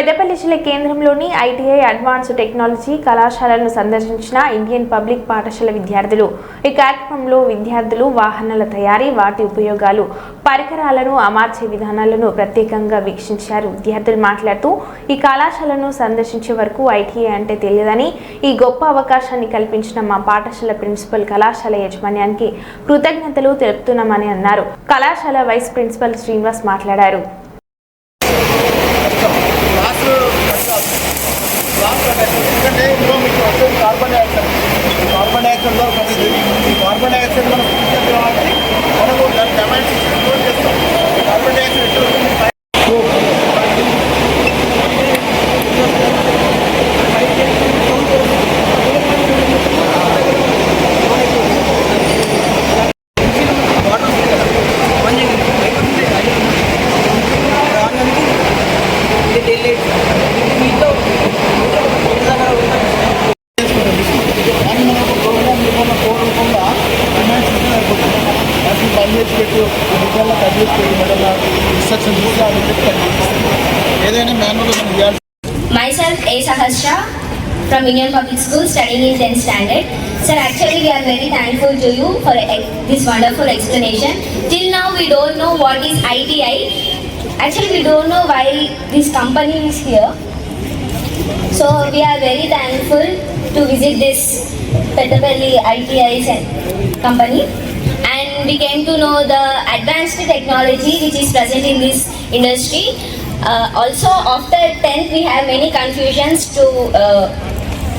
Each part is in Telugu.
పెద్దపల్లి జిల్లా కేంద్రంలోని ఐటీఐ అడ్వాన్స్డ్ టెక్నాలజీ కళాశాలను సందర్శించిన ఇండియన్ పబ్లిక్ పాఠశాల విద్యార్థులు. ఈ కార్యక్రమంలో విద్యార్థులు వాహనాల తయారీ వాటి ఉపయోగాలు పరికరాలను అమర్చే విధానాలను ప్రత్యేకంగా వీక్షించారు. విద్యార్థులు మాట్లాడుతూ ఈ కళాశాలను సందర్శించే వరకు ఐటీఐ అంటే తెలియదని ఈ గొప్ప అవకాశాన్ని కల్పించిన మా పాఠశాల ప్రిన్సిపల్ కళాశాల యాజమాన్యానికి కృతజ్ఞతలు తెలుపుతున్నామని అన్నారు. కళాశాల వైస్ ప్రిన్సిపల్ శ్రీనివాస్ మాట్లాడారు. ఇన్స్ట్రక్షన్స్ కూడా అది పెట్టి కట్ చేపిస్తాం ఏదైనా మాన్యువల్ మనం ఇవ్వాలి Myself, A. Sahasra from Indian Public School studying in 10th standard. Sir, actually we are very thankful to you for ex- this wonderful explanation. Till now we don't know what is ITI. Actually we don't know why this company is here. So we are very thankful to visit this Pettapalli ITI cen- company we came to know the advanced technology which is present in this industry. Uh, also after 10th we have many confusions to uh,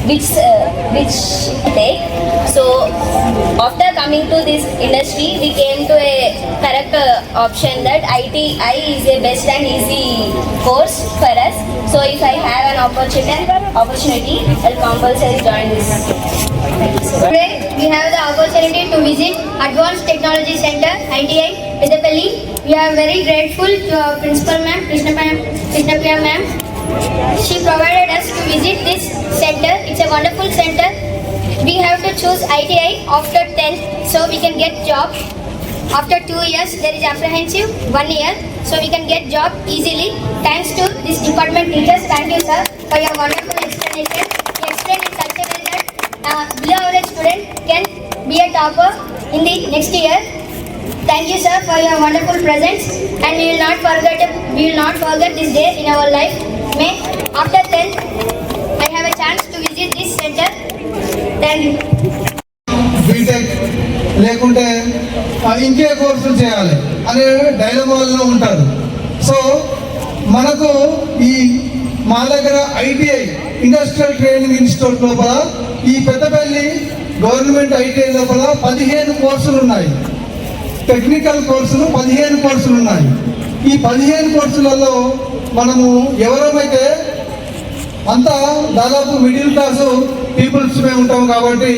which uh, which take. So after coming to this industry we came to a correct uh, option that ITI is a best and easy course for us. So if I have an opportunity, opportunity, I'll compulsory join this. Today, we have the opportunity to visit Advanced Technology Center, ITI, with Peddapalli. We are very grateful to our principal ma'am, Krishna ma'am, Priya ma'am. She provided us to visit this center. It's a wonderful center. We have to choose ITI after 10th so we can get job. After two years, there is apprehensive one year, so we can get job easily. Thanks to this department teachers. Thank you, sir, for your wonderful explanation. You explained in such a way that uh, student can be a topper in the next year. Thank you, sir, for your wonderful presence, and we will not forget we will not forget this day in our life. May after 10th, I have a chance to visit this center. Thank you. BTech లేకుంటే ఆ, ఇంకే కోర్సులు చేయాలి అనే డైలమాల్లో ఉంటారు సో మనకు ఈ మా దగ్గర ఐటీఐ ఇండస్ట్రియల్ ట్రైనింగ్ ఇన్స్టిట్యూట్ లోపల ఈ పెద్దపల్లి గవర్నమెంట్ ఐటీఐ లోపల పదిహేను కోర్సులు ఉన్నాయి. టెక్నికల్ కోర్సులు పదిహేను కోర్సులు ఉన్నాయి. ఈ పదిహేను కోర్సులలో మనము ఎవరమైతే అంతా దాదాపు మిడిల్ క్లాస్ పీపుల్స్ మేము ఉంటాం కాబట్టి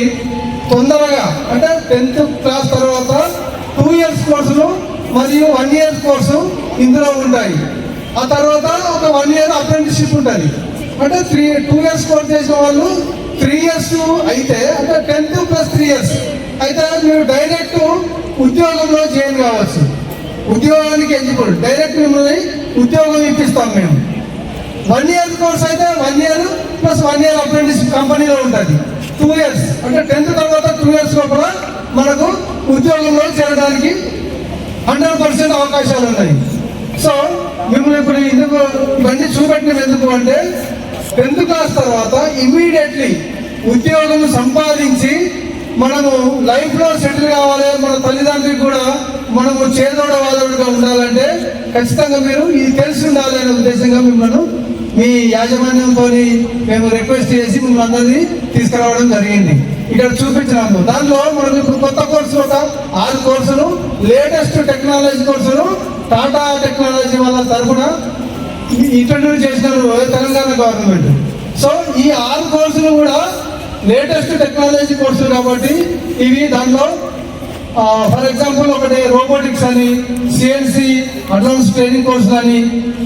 తొందరగా అంటే టెన్త్ క్లాస్ తర్వాత టూ ఇయర్స్ కోర్సులు మరియు వన్ ఇయర్ కోర్సు ఇందులో ఉంటాయి. ఆ తర్వాత ఒక వన్ ఇయర్ అప్రెంటిస్షిప్ ఉంటుంది. అంటే త్రీ టూ ఇయర్స్ కోర్స్ చేసిన వాళ్ళు త్రీ ఇయర్స్ అయితే అంటే టెన్త్ ప్లస్ త్రీ ఇయర్స్ అయితే మీరు డైరెక్ట్ ఉద్యోగంలో జాయిన్ కావచ్చు. ఉద్యోగానికి ఎంచుకోండి డైరెక్ట్ మిమ్మల్ని ఉద్యోగం ఇప్పిస్తాం మేము. వన్ ఇయర్ కోర్స్ అయితే one year plus one year apprentice కంపెనీలో ఉంటుంది. టూ ఇయర్స్ అంటే టెన్త్ తర్వాత టూ ఇయర్స్ లోపల మనకు ఉద్యోగంలో చేరడానికి హండ్రెడ్ పర్సెంట్ అవకాశాలు ఉన్నాయి. సో మిమ్మల్ని ఇప్పుడు ఎందుకు ఇవన్నీ చూపెట్టినవి ఎందుకు అంటే టెన్త్ క్లాస్ తర్వాత ఇమీడియట్లీ ఉద్యోగం సంపాదించి మనము లైఫ్లో సెటిల్ కావాలి మన తల్లిదండ్రులకు కూడా మనము చేదోడ వాదోడుగా ఉండాలంటే ఖచ్చితంగా మీరు ఇది తెలిసి ఉండాలి అనే ఉద్దేశంగా మిమ్మల్ని మీ యాజమాన్యంతో మేము రిక్వెస్ట్ చేసి మిమ్మల్ని అందరినీ తీసుకురావడం జరిగింది. ఇక్కడ చూపించినాము దానిలో మనకు ఇప్పుడు కొత్త కోర్సులు ఒక ఆరు కోర్సులు లేటెస్ట్ టెక్నాలజీ కోర్సులు టాటా టెక్నాలజీ వాళ్ళ తరఫున ఇంట్రడ్యూస్ చేసినారు తెలంగాణ గవర్నమెంట్ సో ఈ ఆరు కోర్సులు కూడా లేటెస్ట్ టెక్నాలజీ కోర్సులు కాబట్టి ఇవి దానిలో ఫర్ ఎగ్జాంపుల్ ఒకటి రోబోటిక్స్ అని సిఎన్సి అడ్వాన్స్ ట్రైనింగ్ కోర్సులు అని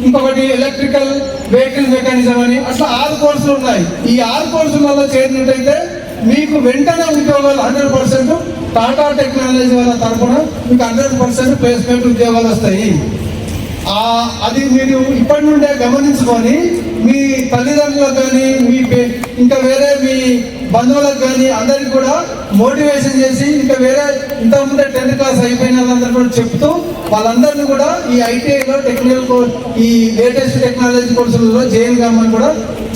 ఇంకొకటి ఎలక్ట్రికల్ వెహికల్ మెకానిజం అని అట్లా ఆరు కోర్సులు ఉన్నాయి. ఈ ఆరు కోర్సులలో చేరినట్టయితే మీకు వెంటనే ఉద్యోగాలు హండ్రెడ్ పర్సెంట్ టాటా టెక్నాలజీ వాళ్ళ తరఫున మీకు హండ్రెడ్ పర్సెంట్ ప్లేస్మెంట్ ఉద్యోగాలు వస్తాయి. అది మీరు ఇప్పటి నుండే గమనించుకొని మీ తల్లిదండ్రులకు కానీ మీ పే- ఇంకా వేరే మీ బంధువులకు కానీ అందరికి కూడా మోటివేషన్ చేసి ఇంకా వేరే ఇంతకుముందే టెన్త్ క్లాస్ అయిపోయిన వాళ్ళందరూ కూడా చెప్తూ వాళ్ళందరినీ కూడా ఈ ఐటీఐలో టెక్నికల్ కోర్స్ ఈ లేటెస్ట్ టెక్నాలజీ కోర్సులలో జైన్ కమ్మని కూడా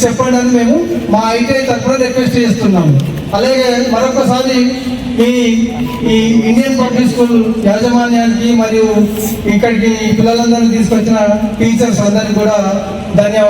చెప్పడానికి మేము మా ఐటీఐ తరఫున రిక్వెస్ట్ చేస్తున్నాము. అలాగే మరొకసారి ఈ ఈ ఇండియన్ పబ్లిక్ స్కూల్ యాజమాన్యానికి మరియు ఇక్కడికి పిల్లలందరినీ తీసుకొచ్చిన టీచర్స్ అందరికీ కూడా ధన్యవాదాలు.